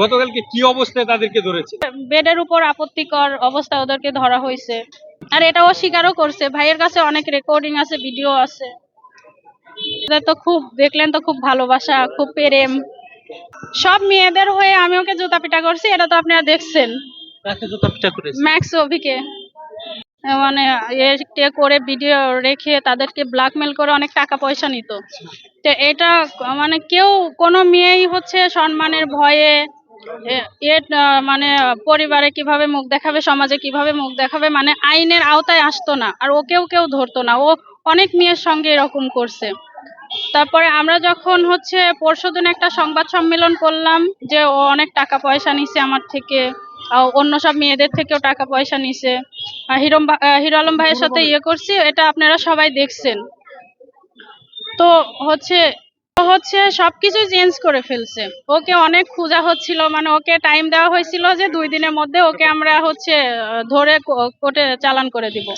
গতকালকে কি অবস্থায় তাদেরকে ধরেছে? বেডের উপর আপত্তিকর অবস্থা ওদেরকে ধরা হয়েছে। আর এটা স্বীকারও করছে। ভাইয়ের কাছে অনেক রেকর্ডিং আছে ভিডিও আছে। তো খুব দেখলেন তো খুব ভালোবাসা খুব প্রেম। সব মেয়েদের হয়ে আমি ওকে জুতা পিটা করছি এটা তো আপনারা দেখছেন। ম্যাক্স অভিকে। মানে এ করে ভিডিও রেখে তাদেরকে ব্ল্যাকমেল করে অনেক টাকা পয়সা নিত। তো এটা মানে কেউ, কোনো মেয়েই হচ্ছে সম্মানের ভয়ে, এ- মানে পরিবারে কীভাবে মুখ দেখাবে, সমাজে কীভাবে মুখ দেখাবে মানে আইনের আওতায় আসতো না। আর ওকেও কেউ ধরতো না। ও অনেক মেয়ের সঙ্গে এরকম করছে। তারপরে আমরা যখন হচ্ছে পরশুদিন একটা সংবাদ সম্মেলন করলাম যে ও অনেক টাকা পয়সা নিছে আমার থেকে অন্য সব মেয়েদের থেকেও টাকা পয়সা নিছে। হিরম হিরো আলম ভাইয়ের সাথে ইয়ে করছি, এটা আপনারা সবাই দেখছেন। তো হচ্ছে হচ্ছে সবকিছু চেঞ্জ করে ফেলছে। ওকে অনেক খোঁজা হচ্ছিল মানে ওকে টাইম দেওয়া হয়েছিল যে দুই দিনের মধ্যে ওকে আমরা হচ্ছে ধরে কোর্টে চালান করে দিব।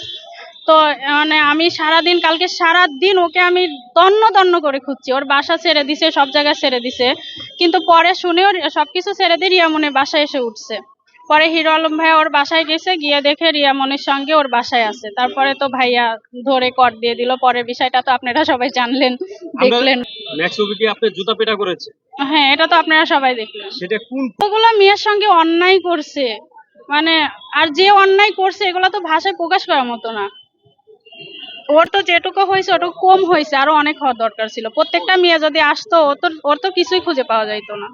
তো মানে আমি সারাদিন, কালকে সারা দিন ওকে আমি তন্ন তন্ন করে খুঁজছি। ওর বাসা ছেড়ে দিছে, সব জায়গায় ছেড়ে দিছে। কিন্তু পরে শুনেও সবকিছু ছেড়ে দিয়ে রিয়ামনের বাসায় এসে উঠছে। পরে হিরো আলম ভাই ওর বাসায় গেছে গিয়ে দেখে রিয়ামনের সঙ্গে ওর বাসায় আছে। তারপরে তো ভাইয়া ধরে কর দিয়ে দিল। পরের বিষয়টা তো আপনারা সবাই জানলেন দেখলেন। ম্যাক্স অভিকে আপনি জুতা পেটা করেছে? হ্যাঁ এটা তো আপনারা সবাই দেখলেন। সেটা কোন ওগুলো মেয়ের সঙ্গে অন্যায় করছে। মানে আর যে অন্যায় করছে এগুলো তো ভাষায় প্রকাশ করার মতো না। ওর তো যেটুকু হয়েছে ওটুকু কম হয়েছে। আরও অনেক হওয়ার দরকার ছিল। প্রত্যেকটা মেয়ে যদি আসতো তো ওর তো কিছুই খুঁজে পাওয়া যাইতো না।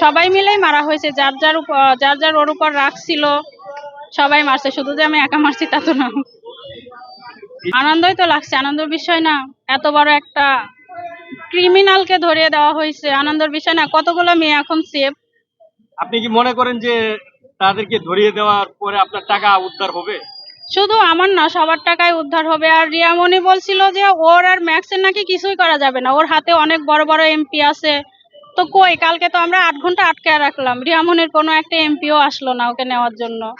সবাই মিলেই মারা হয়েছে। যার যার উপর যার যার ওর উপর রাখছিল সবাই মারছে। শুধু যে আমি একা মারছি তা তো না। আনন্দই তো লাগছে। আনন্দের বিষয় না এত বড় একটা ক্রিমিনালকে ধরিয়ে দেওয়া হয়েছে। আনন্দের বিষয় না কতগুলো মেয়ে এখন সেফ আপনি কি মনে করেন যে তাদেরকে ধরিয়ে দেওয়ার পরে আপনার টাকা উদ্ধার হবে? শুধু আমার না সবার টাকায় উদ্ধার হবে। আর রিয়ামণি বলছিল যে ওর আর ম্যাক্সের নাকি কিছুই করা যাবে না। ওর হাতে অনেক বড় বড় এমপি আছে। তো কই? কালকে তো আমরা আট ঘণ্টা আটকায় রাখলাম। রিয়ামনির কোনো একটা এমপিও আসলো না ওকে নেওয়ার জন্য।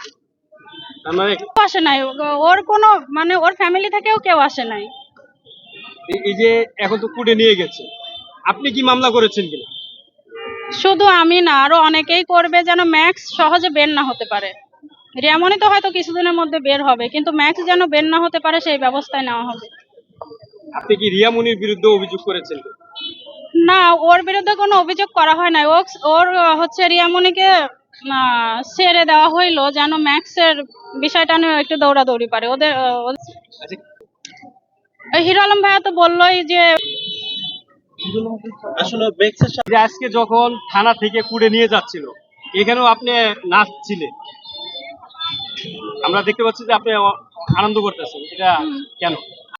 মানে আসে নাই। ওর কোনো মানে ওর ফ্যামিলি থেকেও কেউ আসে নাই। এই- যে এখন তো কুটে নিয়ে গেছে। আপনি কি মামলা করেছেন কিনা? শুধু আমি না আরও অনেকেই করবে যেন ম্যাক্স সহজে বের না হতে পারে। রিয়ামনি তো হয়তো কিছুদিনের মধ্যে বের হবে কিন্তু ম্যাক্স যেন বের না হতে পারে সেই ব্যবস্থায় নেওয়া হবে। আপনি কি রিয়ামনির বিরুদ্ধে অভিযোগ করেছেন? না ওর বিরুদ্ধে কোনো অভিযোগ করা হয় না ও ওর হচ্ছে রিয়ামণিকে ছেড়ে দেওয়া হইল যেন ম্যাক্সের বিষয়টা নিয়ে একটু দৌড়াদৌড়ি পারে ওদের হিরো আলম ভাইয়া তো বললোই যে আসলে যে আজকে যখন থানা থেকে কুড়ে নিয়ে যাচ্ছিল এখানেও আপনি নাচছিলেন। আমরা দেখতে পাচ্ছি যে আপনি আনন্দ করতেছেন। এটা কেন?